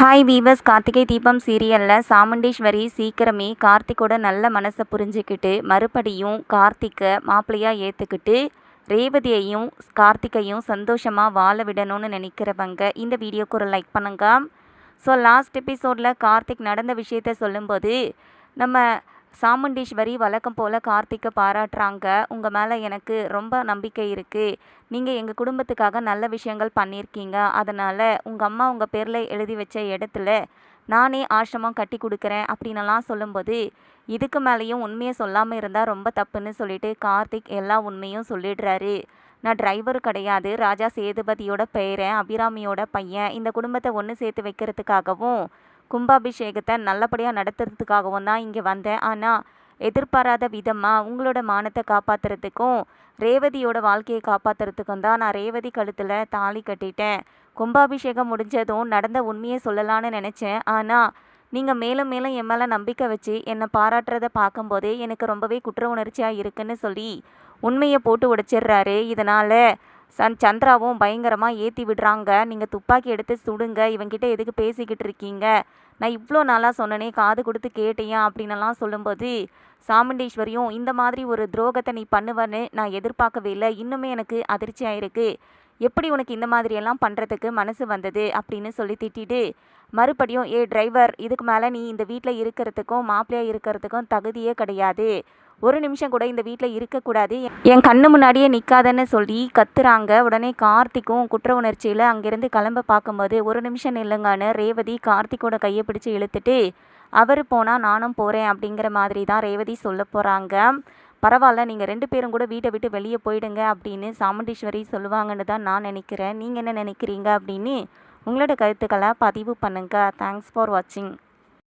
Hi viewers Karthigai Deepam சீரியலில் சாமுண்டீஸ்வரி சீக்கிரமே கார்த்திக்கோட நல்ல மனசை புரிஞ்சுக்கிட்டு மறுபடியும் கார்த்திக்கை மாப்பிள்ளையாக ஏற்றுக்கிட்டு ரேவதியையும் கார்த்திகையும் சந்தோஷமாக வாழ விடணும்னு நினைக்கிறவங்க இந்த வீடியோக்கு ஒரு லைக் பண்ணுங்க. ஸோ லாஸ்ட் எபிசோடில் கார்த்திக் நடந்த விஷயத்த சொல்லும்போது நம்ம சாமுண்டீஸ்வரி வழக்கம் போல் கார்த்திக்கை பாராட்டுறாங்க. உங்கள் மேலே எனக்கு ரொம்ப நம்பிக்கை இருக்குது நீங்கள் எங்கள் குடும்பத்துக்காக நல்ல விஷயங்கள் பண்ணியிருக்கீங்க அதனால் உங்கள் அம்மா உங்கள் பேரில் எழுதி வச்ச இடத்துல நானே ஆசிரமம் கட்டி கொடுக்குறேன் அப்படின்னலாம் சொல்லும்போது இதுக்கு மேலேயும் உண்மையை சொல்லாமல் இருந்தால் ரொம்ப தப்புன்னு சொல்லிட்டு கார்த்திக் எல்லா உண்மையும் சொல்லிடுறாரு. நான் டிரைவர் கிடையாது. ராஜா சேதுபதியோட பெயரன் அபிராமியோட பையன். இந்த குடும்பத்தை ஒன்று சேர்த்து வைக்கிறதுக்காகவும் கும்பாபிஷேகத்தை நல்லபடியாக நடத்துறதுக்காகவும் தான் இங்கே வந்தேன். ஆனால் எதிர்பாராத விதமாக உங்களோட மானத்தை காப்பாற்றுறதுக்கும் ரேவதியோட வாழ்க்கையை காப்பாற்றுறதுக்கும் தான் நான் ரேவதி கழுத்தில் தாலி கட்டிட்டேன். கும்பாபிஷேகம் முடிஞ்சதும் நடந்த உண்மையை சொல்லலான்னு நினச்சேன். ஆனால் நீங்கள் மேலும் மேலும் என் மேலே நம்பிக்கை வச்சு என்னை பாராட்டுறதை பார்க்கும்போதே எனக்கு ரொம்பவே குற்ற உணர்ச்சியாக இருக்குன்னு சொல்லி உண்மையை போட்டு உடைச்சிடுறாரு. இதனால் சன் சந்திராவும் பயங்கரமாக ஏற்றி விடுறாங்க. நீங்கள் துப்பாக்கி எடுத்து சுடுங்க. இவங்கிட்ட எதுக்கு பேசிக்கிட்டு இருக்கீங்க? நான் இவ்வளோ நாளாக சொன்னனே காது கொடுத்து கேட்டேன் அப்படின்னலாம் சொல்லும்போது சாமுண்டீஸ்வரியும் இந்த மாதிரி ஒரு துரோகத்தை நீ பண்ணுவன்னு நான் எதிர்பார்க்கவே இல்லை. இன்னுமே எனக்கு அதிர்ச்சி ஆயிருக்கு. எப்படி உனக்கு இந்த மாதிரியெல்லாம் பண்ணுறதுக்கு மனசு வந்தது? அப்படின்னு சொல்லி திட்டிட்டு மறுபடியும் ஏ டிரைவர் இதுக்கு மேலே நீ இந்த வீட்டில் இருக்கிறதுக்கும் மாப்பிள்ளையாக இருக்கிறதுக்கும் தகுதியே கிடையாது. ஒரு நிமிஷம் கூட இந்த வீட்டில் இருக்கக்கூடாது. என் கண்ணு முன்னாடியே நிற்காதன்னு சொல்லி கத்துறாங்க. உடனே கார்த்திக்கும் குற்ற உணர்ச்சியில் அங்கேருந்து கிளம்ப பார்க்கும்போது ஒரு நிமிஷம் இல்லைங்கன்னு ரேவதி கார்த்திக்கோட கையை பிடிச்சி இழுத்துட்டு அவர் போனால் நானும் போகிறேன் அப்படிங்கிற மாதிரி தான் ரேவதி சொல்ல போகிறாங்க பரவாயில்ல நீங்கள் ரெண்டு பேரும் கூட வீட்டை விட்டு வெளியே போயிடுங்க அப்படின்னு சாமுண்டீஸ்வரி சொல்லுவாங்கன்னு தான் நான் நினைக்கிறேன். நீங்கள் என்ன நினைக்கிறீங்க அப்படின்னு உங்களோட கருத்துக்களை பதிவு பண்ணுங்கள் தேங்க்ஸ் ஃபார் வாட்சிங்